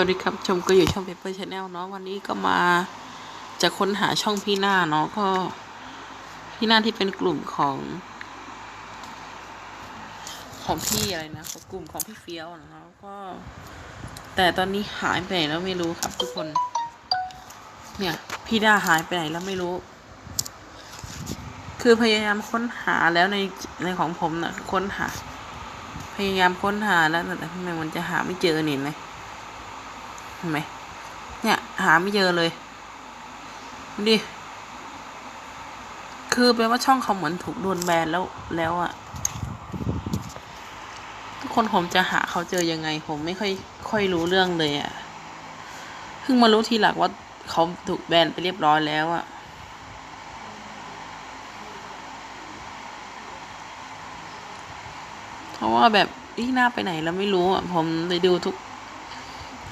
วัสดีครับชมก็อยู่ช่อง Paper Channel เนาะวันนี้ก็มาจะค้นหาช่องพี่หน้าเนาะก็พี่หน้าที่เป็นกลุ่มของ ของพี่อะไรนะของกลุ่มของพี่เฟี้ยวเนาะก็ แต่ตอนนี้หายไปไหนแล้วไม่รู้ครับทุกคน เนี่ย พี่ด้าหายไปไหนแล้วไม่รู้ คือพยายามค้นหาแล้วในในของผมนะค้นหา พยายามค้นหาแล้วแต่ทำไมมันจะหาไม่เจอเนี่ยนไหม เห็นไหมเนี่ย หาไม่เจอเลยดิคือแปลว่าช่องเขาเหมือนถูกโดนแบนแล้วแล้วอะทุกคนผมจะหาเขาเจอยังไง ผมไม่ค่อยค่อยรู้เรื่องเลยอะเพิ่งมารู้ทีหลังว่าเขาถูกแบนไปเรียบร้อยแล้วอะเพราะว่าแบบที่หน้าไปไหนแล้วไม่รู้อะผมไปดูทุก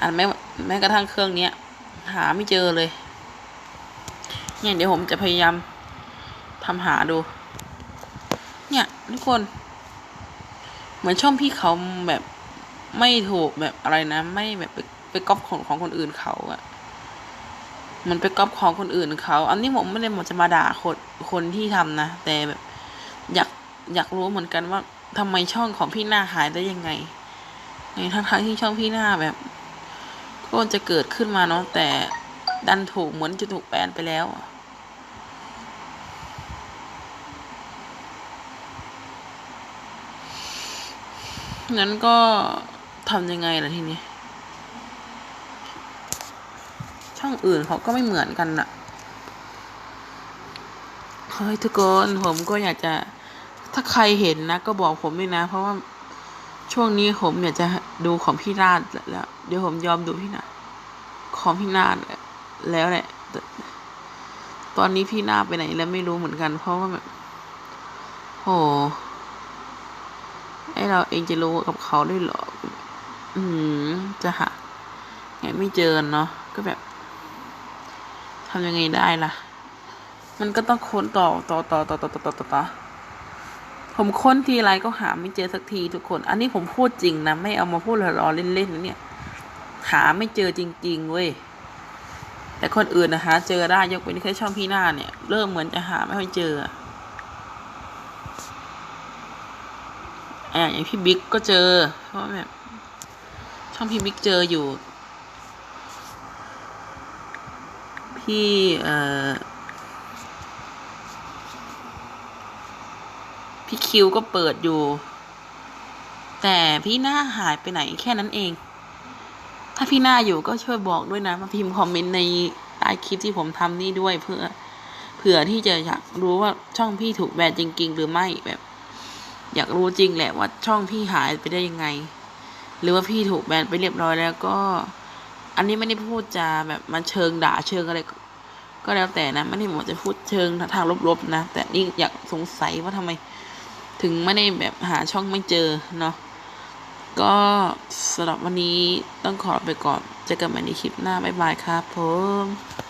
อันแม้ แม้กระทั่งเครื่องเนี้ย หาไม่เจอเลย เนี่ยเดี๋ยวผมจะพยายามทำหาดู เนี่ยทุกคน เหมือนช่องพี่เขาแบบไม่ถูกแบบอะไรนะ ไม่แบบไปไปก๊อปของของคนอื่นเขาอะมันไปก๊อปของคนอื่นเขา อันนี้ผมไม่ได้หมดจะมาด่าคนคนที่ทำนะ แต่แบบ อยากอยากรู้เหมือนกันว่าทำไมช่องของพี่หน้าหายได้ยังไงในทั้งทั้งที่ช่องพี่หน้าแบบ ก็จะเกิดขึ้นมาเนาะแต่ดันถูกเหมือนจะถูกแบนไปแล้วงั้นก็ทำยังไงล่ะทีนี้ ช่องอื่นเขาก็ไม่เหมือนกันอะเฮ้ยทุกคนผมก็อยากจะถ้าใครเห็นนะ ก็บอกผมด้วยนะ เพราะว่า ช่วงนี้ผมอยากจะดูของพี่นาดแล้วเดี๋ยวผมยอมดูพี่นาของพี่นาดแล้วแหละตอนนี้พี่นาไปไหนแล้วไม่รู้เหมือนกัน เพราะว่าแบบโหไอเราเองจะรู้กับเขาด้วยเหรอ อืมจะหาไงไม่เจอเนาะก็แบบทำยังไงได้ล่ะ มันก็ต้องค้นต่อต่อต่อต่อต่อต่อต่อต่อ ผมค้นทีไรก็หาไม่เจอสักทีทุกคน อันนี้ผมพูดจริงนะไม่เอามาพูดล้อเล่นๆนะเนี่ย หาไม่เจอจริงๆเว้ยแต่คนอื่นนะหาเจอได้ยกเว้นแค่ช่องพี่หน้าเนี่ยเริ่มเหมือนจะหาไม่ค่อยเจออ่าอย่างพี่บิ๊กก็เจอเพราะแบบช่องพี่บิ๊กเจออยู่ พี่เอ่อ พี่คิวก็เปิดอยู่ แต่พี่หน้าหายไปไหนแค่นั้นเอง ถ้าพี่หน้าอยู่ก็ช่วยบอกด้วยนะ มาพิมพ์คอมเมนต์ในใต้คลิปที่ผมทำนี่ด้วยเพื่อเผื่อที่จะอยากรู้ว่าช่องพี่ถูกแบนจริง ๆ หรือไม่แบบ อยากรู้จริงแหละว่าช่องพี่หายไปได้ยังไง หรือว่าพี่ถูกแบนไปเรียบร้อยแล้วก็ อันนี้ไม่ได้พูดจาแบบมาเชิงด่าเชิงอะไรก็แล้วแต่นะ ไม่ได้หมดจะพูดเชิงทางลบๆนะ แต่นี่อยากสงสัยว่าทำไม ถึงไม่ได้แบบหาช่องไม่เจอเนาะก็สำหรับวันนี้ต้องขอไปก่อนเจอกันใหม่ในคลิปหน้า บ๊ายบายครับผม